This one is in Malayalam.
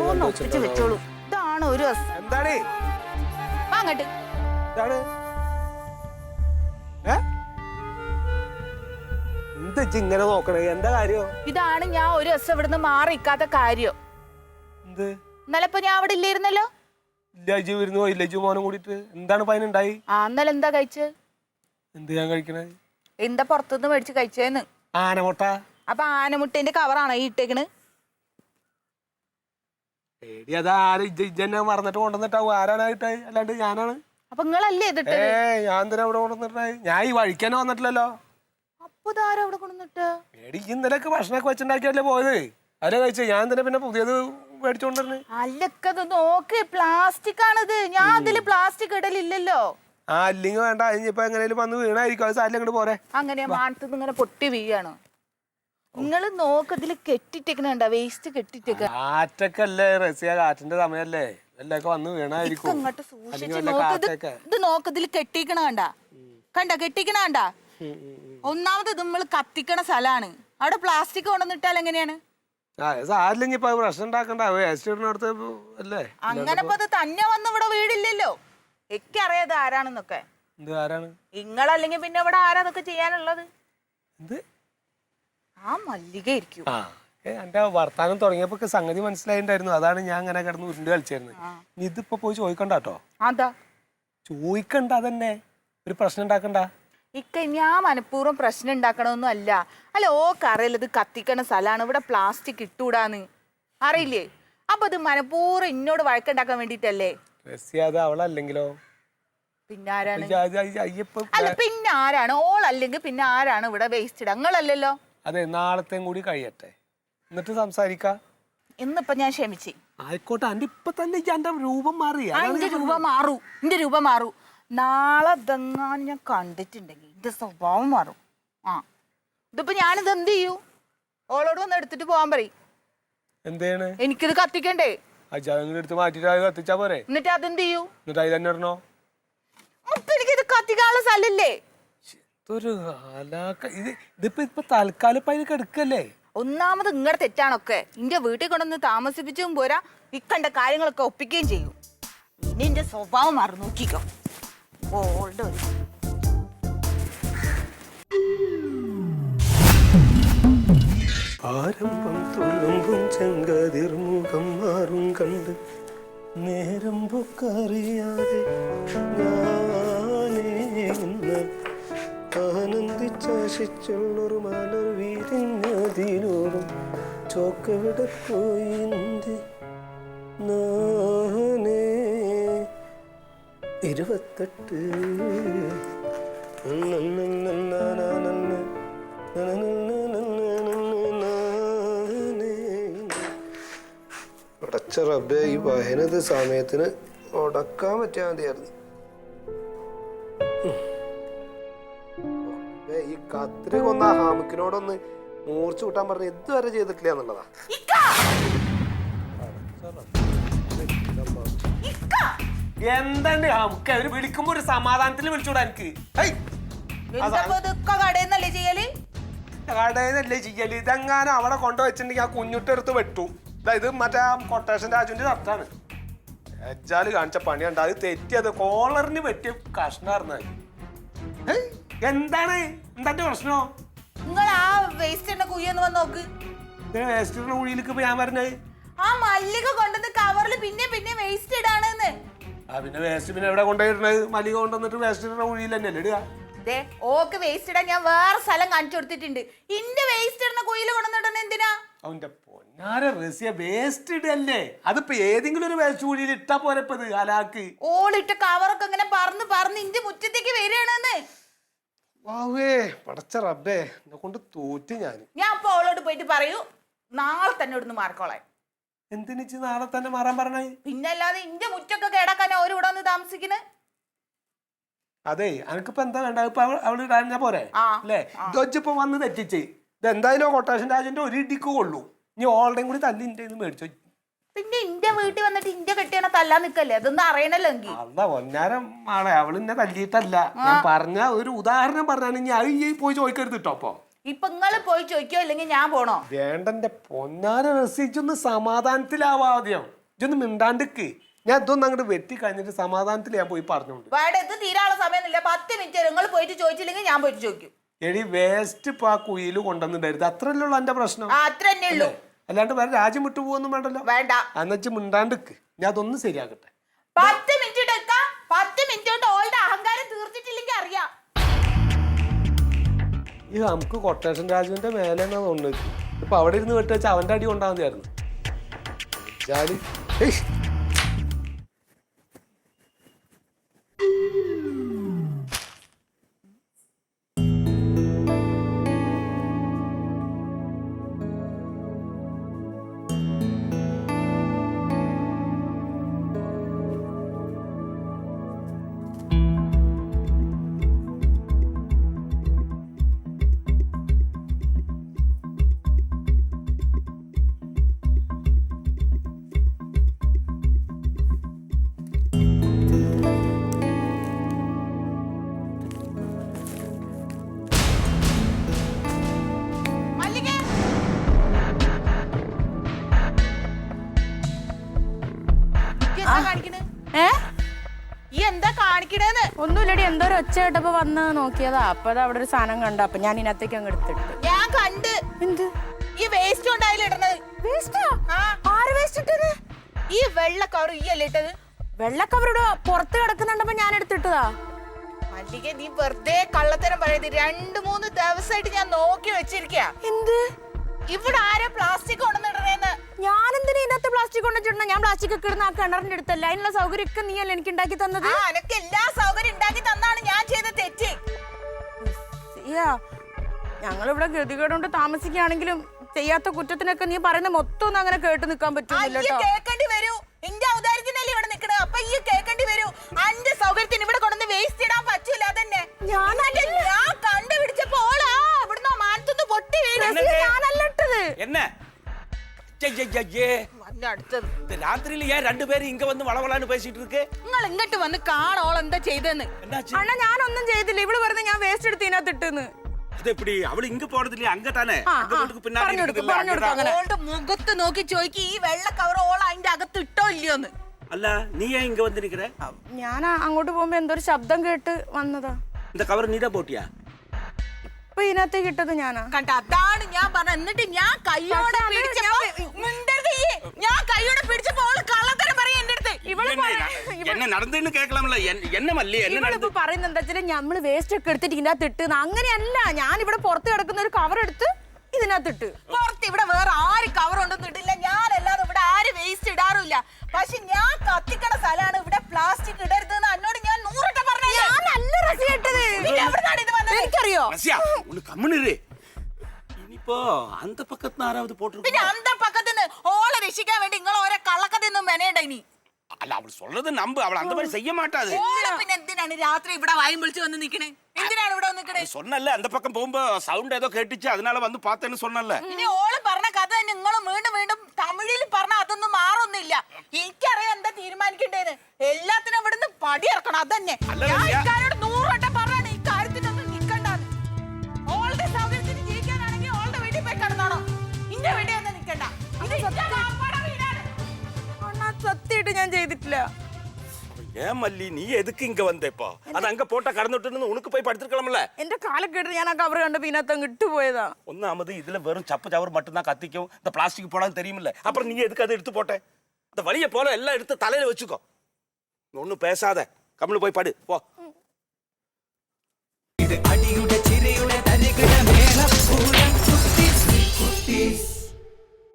ഓരോന്ന് ഇതാണ്? ഇങ്ങനെ നോക്കണേ? എന്താ കാര്യം? ഇതാണ് ഞാൻ ഒരു ദിവസം ഇവിടുന്ന് മാറിക്കാത്ത കാര്യം. എന്ത്? ഞാൻ അവിടെ ഇല്ലായിരുന്നല്ലോ? ലജു വരുന്നു ലജു മോനും കൂടിട്ട് എന്താണ് പൈനുണ്ടായി ആ എന്താ കഴിച്ചത് എന്ത് ഞാൻ കഴിക്കണേ? എന്താ പുറത്തുനിന്ന് മേടിച്ച് കഴിച്ചേന്ന്. ആനമുട്ട? അപ്പൊ ആനമുട്ടേന്റെ കവറാണോ ഈ ഇട്ടേക്കണ്? എടി അത് ആര് മറന്നിട്ട് കൊണ്ടുവന്നിട്ടാവും. അല്ലാണ്ട് ഞാനാണ്. അപ്പൊ നിങ്ങളല്ലേ ഇതിട്ട് ഏ ഞാൻ തന്നെ അവിടെ കൊണ്ടുവന്നിട്ടായി ഞാൻ ഈ വഴിക്കാനെ വന്നിട്ടില്ലല്ലോ. അപ്പൊ ഇതാരാ അവിടെ കൊണ്ടുവന്നിട്ട്? എടി ഈ ഇന്നലെയൊക്കെ ഭക്ഷണമൊക്കെ വെച്ചുണ്ടാക്കിയല്ലേ പോയത്? അല്ലേ ഞാൻ പിന്നെ പുതിയത് മേടിച്ചോണ്ടിരുന്നു? അല്ലക്കത് നോക്ക് പ്ലാസ്റ്റിക് ആണിത് ഞാൻ അതിൽ പ്ലാസ്റ്റിക് ഇടലില്ലല്ലോ. ആ അല്ലെങ്കിൽ വേണ്ട ഇനിയിപ്പോ എങ്ങനെയും വന്ന് വീണായിരിക്കും അത് അങ്ങോട്ട് പോരെ. അങ്ങനെ മാനത്തുനിന്ന് ഇങ്ങനെ പൊട്ടി വീഴാണ് നിങ്ങൾ നോക്ക് ഇതിൽ കെട്ടിട്ടേക്കണണ്ട വേസ്റ്റ് കെട്ടിട്ടേക്ക കാറ്റൊക്കെ റസിയ കാറ്റിന്റെ സമയല്ലേ. എല്ലൊക്കെ വന്ന് വീണായിരിക്കും. ഇങ്ങോട്ട് അല്ലെങ്കിൽ സൂക്ഷിച്ച് നോക്ക് ഇത് ഇത് നോക്ക് ഇതിൽ കെട്ടിക്കണ കണ്ട? കണ്ട കെട്ടിക്കണ കണ്ട. ഒന്നാമത് ഇത് നമ്മൾ കത്തിക്കണ സ്ഥലാണ്. അവിടെ പ്ലാസ്റ്റിക് കൊണ്ടുവന്നിട്ടാൽ എങ്ങനെയാണ്? ആ സാരില്ല ഇനിയിപ്പോ പ്രശ്നം ഉണ്ടാക്കണ്ട. വേസ്റ്റ് ഇടുന്നിടത്ത് അല്ലേ? അങ്ങനെ തന്നെ വന്ന് ഇവിടെ വീടില്ലല്ലോ എനിക്കറിയാത് ആരാണെന്നൊക്കെ. എന്ത് ആരാണ്? നിങ്ങളല്ലെങ്കിൽ പിന്നെ ഇവിടെ ആരാ ചെയ്യാനുള്ളത്? എന്ത്? ആ മല്ലിക ഇരിക്കും ആ ഏ, എന്റെ വർത്താനം തുടങ്ങിയപ്പോ സംഗതി മനസ്സിലായിണ്ടായിരുന്നു. അതാണ് ഞാൻ അങ്ങനെ കിടന്ന് ഉരുണ്ട് കളിച്ചായിരുന്നു ഇനി ഇതിപ്പോ പോയി ചോദിക്കണ്ട കേട്ടോ. അതാ. ചോദിക്കണ്ട അതന്നെ. ഒരു പ്രശ്നം ഉണ്ടാക്കണ്ട. ഇക്ക ഞാൻ മനഃപൂർവം പ്രശ്നം ഉണ്ടാക്കണമൊന്നും അല്ല. അല്ല ഓക്ക് അറിയില്ല ഇത് കത്തിക്കണ സ്ഥലമാണ്. ഇവിടെ പ്ലാസ്റ്റിക് ഇട്ടൂടാന്ന്. അറിയില്ലേ? അപ്പൊ ഇത് മനഃപൂർവം ഇന്നോട് വഴക്കുണ്ടാക്കാൻ വേണ്ടിട്ടല്ലേ റസിയ അത് അവളല്ലെങ്കിലോ? പിന്നെ ആരാണ്? അത് അയ്യപ്പ അല്ല പിന്നെ ആരാണ്? ഓൾ അല്ലെങ്കിൽ പിന്നെ ആരാണ് ഇവിടെ വേസ്റ്റഡ് ഇടുക അതെ നാളത്തെയും കൂടി കഴിയട്ടെ. എന്നിട്ട് സംസാരിക്കാം. ഇന്നിപ്പൊ ഞാൻ ക്ഷമിച്ച്. ആയിക്കോട്ടെ അന്റെ ഇപ്പൊ തന്നെ ഇജ്ജ് എന്റെ രൂപം മാറി. ആ എന്റെ രൂപ മാറൂ. എന്റെ രൂപ മാറൂ. നാളെ ഇതെങ്ങാൻ ഞാൻ കണ്ടിട്ടുണ്ടെങ്കിൽ എന്റെ സ്വഭാവം മാറും. ആ. ഇതിപ്പോ ഞാനിത് എന്ത് ചെയ്യൂ? ഓളോട് വന്ന് എടുത്തിട്ട് പോകാൻ പറയും. എന്താണ്? എനിക്കിത് കത്തിക്കണ്ടേ? അജാദങ്ങൾ എടുത്ത് മാറ്റിട്ട് അത് കത്തിച്ചാ പോരെ? എന്നിട്ട് അതെന്ത് ചെയ്യൂ? എന്നിട്ട് അതിൽ തന്നെ ഇടണോ? അപ്പൊ എനിക്കിത് കത്തിക്കാനുള്ള സ്ഥലല്ലേ ഇതൊരു ആലാക്ക ഇത് ഇതിപ്പോ ഇപ്പൊ തൽക്കാലം ഇപ്പൊ കിടക്കല്ലേ? ഒന്നാമത് ഇങ്ങടെ തെറ്റാണൊക്കെ. ഇന്റെ വീട്ടിൽ കൊണ്ടൊന്ന് താമസിപ്പിച്ചും പോരാ ഇക്കണ്ട കാര്യങ്ങളൊക്കെ ഒപ്പിക്കുകയും ചെയ്യും. ഇനി എന്റെ സ്വഭാവം മാറി നോക്കിക്കോ. ഓൾഡ് ആരംഭം തുളുമ്പും ചെങ്കതിർമുഖം മാറും കണ്ട് നേരം പൊക്കറിയാതെ ആനന്ദിച്ചാശിച്ചുള്ളൊരു മലർ വീരിഞ്ഞതിനോടും ചോക്കവിടെ പോയി നിന്റെ നാനേ ഇരുപത്തെട്ട് അടച്ച റബ്ബെ ഈ വായനത് സമയത്തിന് ഉടക്കാൻ പറ്റിയാൽ മതിയായിരുന്നു. ഈ കത്രി കൊന്ന ഹാമിക്കിനോടൊന്ന് മൂർച്ച കൂട്ടാൻ പറഞ്ഞ് ഇതുവരെ ചെയ്തിട്ടില്ല എന്നുള്ളതാ. എന്താണ് ഹാമുക്ക്? അവർ വിളിക്കുമ്പോ ഒരു സമാധാനത്തിൽ വിളിച്ചൂടാ എനിക്ക്. കടയെന്നല്ലേ ചെയ്യൽ? ഇതെങ്ങാനും അവിടെ കൊണ്ടുവച്ചിട്ടുണ്ടെങ്കിൽ ആ കുഞ്ഞുട്ടെടുത്ത് വെട്ടു. ഇത് മറ്റേ ആ കൊട്ടേഷൻ രാജുവിന്റെ ഷർട്ടാണ് എജ്ജാൽ കാണിച്ച പണിയുണ്ട് അത് തെറ്റിയത്. കോളറിന് പറ്റിയ കഷ്ണായിരുന്നു എന്താണ്? എന്താ പ്രശ്നോ? നിങ്ങൾ ആ വേസ്റ്റ് വന്ന് നോക്ക്. വേസ്റ്റിന്റെ കുഴിയിലേക്ക് ഇപ്പൊ ഞാൻ പറഞ്ഞത് ആ മല്ലിക കൊണ്ടുവന്ന് കവറിൽ പിന്നെ പിന്നെ വേസ്റ്റ് ഇടാണെന്ന്. ആ പിന്നെ വേസ്റ്റ് പിന്നെ എവിടെ കൊണ്ടുപോയിരുന്നത്? മല്ലിക കൊണ്ടുവന്നിട്ട് വേസ്റ്റിന്റെ കുഴിയിൽ തന്നെയല്ലേ ഇടുക? ദേ ഓക്ക് വേസ്റ്റ് ഇടാൻ ഞാൻ വേറെ സ്ഥലം കാണിച്ചു കൊടുത്തിട്ടുണ്ട്. ഇന്റെ വേസ്റ്റ് ഇടുന്ന കുയിൽ കൊണ്ടുവന്നിടണ എന്തിനാ? അവന്റെ പൊന്നാര റസിയ വേസ്റ്റ് ഇടല്ലേ? അതിപ്പോ ഏതെങ്കിലും ഒരു വേസ്റ്റ് കുഴിയിൽ ഇട്ടാ പോരപ്പത് അലാക്ക് ഓളിട്ട കവറൊക്കെ ഇങ്ങനെ പറന്ന് പറന്ന് ഇന്റെ മുറ്റത്തേക്ക് വരികയാണെന്ന്. വാവേ പടച്ച റബ്ബേ എന്നെ കൊണ്ട് തോറ്റ് ഞാൻ ഞാൻ അപ്പൊ ഓളോട് പോയിട്ട് പറയൂ നാളെ തന്നെ ഇവിടുന്ന് മാറിക്കോളാൻ. എന്തിനിച്ച് നാളെ തന്നെ മാറാൻ പറഞ്ഞേ? പിന്നല്ലാതെ ഇന്റെ മുറ്റൊക്കെ കേടാക്കാൻ അവർ ഇവിടെ വന്ന് താമസിക്കുന്നത് അതെ അനക്കിപ്പോ എന്താ വേണ്ട? ഇപ്പൊ അവൾ അവൾ ഇടാൻ പോരെ? ആ, അല്ലേ? ഇതൊച്ചിപ്പോ വന്ന് തെറ്റിച്ച്. ഇത് എന്തായാലും കൊട്ടേഷൻ രാജന്റെ ഒരു ഇടിക്ക് കൊള്ളൂ ഇനി ഓളുടെയും കൂടി തല്ലി ഇന്റെ മേടിച്ചോ. പിന്നെ ഇന്റെ വീട്ടിൽ വന്നിട്ട് ഇന്റെ കെട്ടിയാണ് തല്ലാൻ നിക്കല്ലേ? അതൊന്നും അറിയണല്ലോ എങ്കിൽ അല്ല ഒന്നാരം ആളെ. അവൾ എന്നെ തല്ലിയിട്ടല്ല. ഞാൻ പറഞ്ഞ ഒരു ഉദാഹരണം പറഞ്ഞാണ് ഞാൻ അത് ഈ പോയി ചോദിക്കരുത് കേട്ടോ അപ്പൊ. ഇപ്പൊ നിങ്ങൾ പോയി ചോദിക്കോ അല്ലെങ്കിൽ ഞാൻ പോണോ? വേണ്ടന്റെ പൊന്നാര രസിച്ചൊന്ന് സമാധാനത്തിലാവാദ്യം ഇതൊന്ന് മിണ്ടാണ്ടിക്ക്. ഞാൻ ഇതൊന്നും അങ്ങോട്ട് വെട്ടി കഴിഞ്ഞിട്ട് സമാധാനത്തിൽ ഞാൻ പോയി പറഞ്ഞോണ്ട്. ഇത് തീരാനുള്ള സമയമൊന്നുമില്ല. പത്ത് മിനിറ്റ് നിങ്ങൾ പോയിട്ട് ചോദിച്ചില്ലെങ്കിൽ ഞാൻ പോയിട്ട് ചോദിക്കും. എടി വേസ്റ്റ് ഇപ്പൊ ആ കുയിൽ കൊണ്ടുവന്നിട്ടായിരുന്നു അത്രല്ലേ ഉള്ളൂ എന്റെ പ്രശ്നം. ആ അത്ര തന്നെ ഉള്ളൂ അല്ലാണ്ട് വേറെ രാജ്യം വിട്ടു പോകുന്നും വേണ്ടല്ലോ. വേണ്ട. എന്നുവെച്ച് മിണ്ടാണ്ടിക്ക്. ഞാൻ അതൊന്നും ശരിയാക്കട്ടെ പത്ത് മിനിറ്റ് എടുക്കാം പത്ത് മിനിറ്റ് കൊണ്ട് ഓളുടെ അഹങ്കാരം തീർത്തിട്ടില്ലെങ്കിൽ അറിയാം. ഈ നമുക്ക് കൊട്ടേഷൻ രാജുവിന്റെ മേലെ എന്നാ തോന്നുന്നത്? ഇപ്പൊ അവിടെ ഇരുന്ന് വെട്ടി അവന്റെ അടി കൊണ്ടാകുന്നതായിരുന്നു ജാലി. ഏയ്. ഒന്നുമില്ലടി എന്തോ ഒരു ഒച്ച കേട്ടപ്പോ വന്ന് നോക്കിയതാ. അപ്പൊ അവിടെ ഒരു സാധനം കണ്ട. അപ്പൊ ഞാൻ ഇതിനകത്തേക്ക് അങ്ങ് എടുത്തിട്ട് ഞാൻ കണ്ട് എന്ത്? ഈ വേസ്റ്റ് കൊണ്ടായാലും ഇടണത് വേസ്റ്റാ ആര് വേസ്റ്റ് ഇട്ടത്? ഈ വെള്ള കവർ ഈ അല്ലേ ഇട്ടത്? വെള്ളക്കവരുടെ പുറത്ത് കിടക്കുന്നുണ്ടപ്പോ ഞാൻ എടുത്തിട്ടതാ. മല്ലിക നീ വെറുതെ കള്ളത്തരം പറയുന്നത് രണ്ട് മൂന്ന് ദിവസമായിട്ട് ഞാൻ നോക്കി വെച്ചിരിക്കാ എന്ത്? ഇവിടെ ആരാ പ്ലാസ്റ്റിക് ഇതിനകത്ത് പ്ലാസ്റ്റിക് ഞാൻ പ്ലാസ്റ്റിക് ഒക്കെ ആ കിണറിന്റെ അടുത്തല്ല? അതിനുള്ള സൗകര്യം ഒക്കെ നീ അല്ല എനിക്ക് ഉണ്ടാക്കി തന്നത്? എല്ലാ സൗകര്യം ഉണ്ടാക്കി തന്നാണ് ഞാൻ ചെയ്ത തെറ്റ്. ഞങ്ങളിവിടെ ഗതികേടുകൊണ്ട് താമസിക്കുകയാണെങ്കിലും ചെയ്യാത്ത കുറ്റത്തിനൊക്കെ നീ പറയുന്ന മൊത്തം ഒന്നും അങ്ങനെ കേട്ട് നിൽക്കാൻ പറ്റില്ല കേൾക്കേണ്ടി വേസ്റ്റ് ഞാൻ ഞാൻ എന്നെ. ஐயே വന്ന് അടുത്തത് இந்த ராத்திரியில ஏன் ரெண்டு பேரும் இங்க வந்து வளவலான்னு பேசிட்டு இருக்கு നിങ്ങൾ ഇങ്ങോട്ട് വന്ന് കാണോൾ എന്താ ചെയ്തെന്ന് என்னாச்சு അണ്ണ ഞാനൊന്നും ചെയ്തില്ല ഇവിടെ വെറുതെ ഞാൻ വേസ്റ്റ് എടുത്ത് ഇതിനകത്ത് ഇട്ടെന്ന് அது எப்படி அவளு இங்க போறது இல்லையா அங்க தானே ആ, அங்க ആ. வீட்டுக்கு பின்னாடி പറഞ്ഞു കൊടുക്ക്, இருக்குதுல்ல, പറഞ്ഞു കൊടുക്ക് அங்கதான். അങ്ങനെ. ഓളുടെ മുഖത്ത് നോക്കി ചോദിക്കും ഈ വെള്ള കവർ ഓൾ അതിന്റെ അകത്ത് ഇട്ടോ ഇല്ലയോന്ന് அல்ல நீ ஏன் இங்க வந்து நிக்கிற ഞാൻ അങ്ങോട്ട് പോകുമ്പോ എന്തോ ഒരു ശബ്ദം കേട്ട് വന്നതാ இந்த கவர் நீதான் போட்டியா ഇപ്പൊ ഇതിനകത്തേക്ക് ഇട്ടത് ഞാനാ കണ്ട അതാണ് ഞാൻ പറഞ്ഞത് എന്നിട്ട് ഞാൻ കൈയോടെ പക്ഷേ അത് പിടിച്ചപ്പോ മിണ്ടരുത് ഈ. ഞാൻ കൈയോടെ പിടിച്ചപ്പോ അവൾ കള്ളത്തരം പറയാ എന്റെ അടുത്ത്. എന്നെ നടന്നിട്ട് കേൾക്കലാമല്ല എന്നെ മല്ലി എന്നെ ഇവളിപ്പോ നടന്ന് പറയുന്നത് നമ്മൾ വേസ്റ്റ് ഒക്കെ എടുത്തിട്ട് ഇതിനകത്ത് ഇട്ടെന്ന് അങ്ങനെയല്ല ഞാൻ ഇവിടെ പുറത്ത് കിടക്കുന്ന ഒരു കവർ എടുത്ത് ഇതിനകത്ത് ഇട്ട്. പുറത്ത് ഇവിടെ വേറെ ആര് കവർ ഉണ്ടെന്ന് ഇടില്ല. ഞാനല്ലാതെ ഇവിടെ ആര് വേസ്റ്റ് ഇടാറില്ല പക്ഷെ ഞാൻ കത്തിക്കണ സ്ഥലമാണ് ഇവിടെ പ്ലാസ്റ്റിക് ഇടരുത് എന്ന് എന്നോട് ഞാൻ നൂറിട്ട് പറഞ്ഞില്ലേ ഞാനല്ല റസി ഇട്ടത്. പിന്നെ എവിടുന്നാണ് ഇത് വന്നത്? എനിക്കറിയോ? ரசியா உனக்கு கம்முன்னு இரு. இனிப்போ அந்த பக்கத்துல ஆறாவது போட்டு പിന്നെ അന്തപ്പ பேசிக்க വേണ്ടി നിങ്ങൾ ഓരോ കള്ളക്കഥ ഒന്നും മെനയണ്ട ഇനി. അല്ല അവൾ சொல்றது നമ്പ്. അവൾ അന്ത மாதிரி മാട്ടാത്. പിന്നെ എന്തിനാണ് രാത്രി ഇവിടെ വായും വിളിച്ചു വന്ന് നിക്കണേ? എന്തിനാണ് ഇവിടെ വന്ന് നിക്കണേ? சொன்னல்ல அந்த பக்கம் போகும்போ சவுண்ட் ஏதோ கேட்டுச்சு அதனால வந்து பார்த்தேன்னு சொன்னல்ல ഇനി ഓൾ പറഞ്ഞ കഥ നിങ്ങൾ വീണ്ടും വീണ്ടും തമിഴിൽ പറഞ്ഞ അതൊന്നും മാറൊന്നുമില്ല. എനിക്കറിയാം എന്താ തീരുമാനിക്കണ്ടേന്ന്. എല്ലാത്തിനും ഇവിടുന്ന് പടിയിറക്കണം അതന്നെ. ഞാൻ ஏன் மல்லி நீ எதுக்கு இங்க வந்த இப்போ அது அங்க போட்ட கடந்துட்டு உனக்கு போய் படுத்துருக்கலாம்ல എന്റെ കാലൊക്കെ ഇട്ട് ഞാൻ ആ കവർ കണ്ടപ്പോ ഇതിനകത്ത് അങ്ങ് ഇട്ടുപോയതാ ஒன்னாமது இதுல வெறும் சப்பு சவர் மட்டும்தான் கத்திக்கும் இந்த பிளாஸ்டிக் போடாது தெரியுமில்ல அப்புறம் நீ எதுக்கு அதை எடுத்து போட்ட இந்த வழியை போல எல்லாம் எடுத்து தலையில வச்சுக்கோ ஒன்னும் பேசாத கம்முனு போய் படு போ ഇത് അടിയുടെ ചിരിയുടെ തരികിട മേളപ്പൂരം കുട്ടീസ് കുട്ടീസ്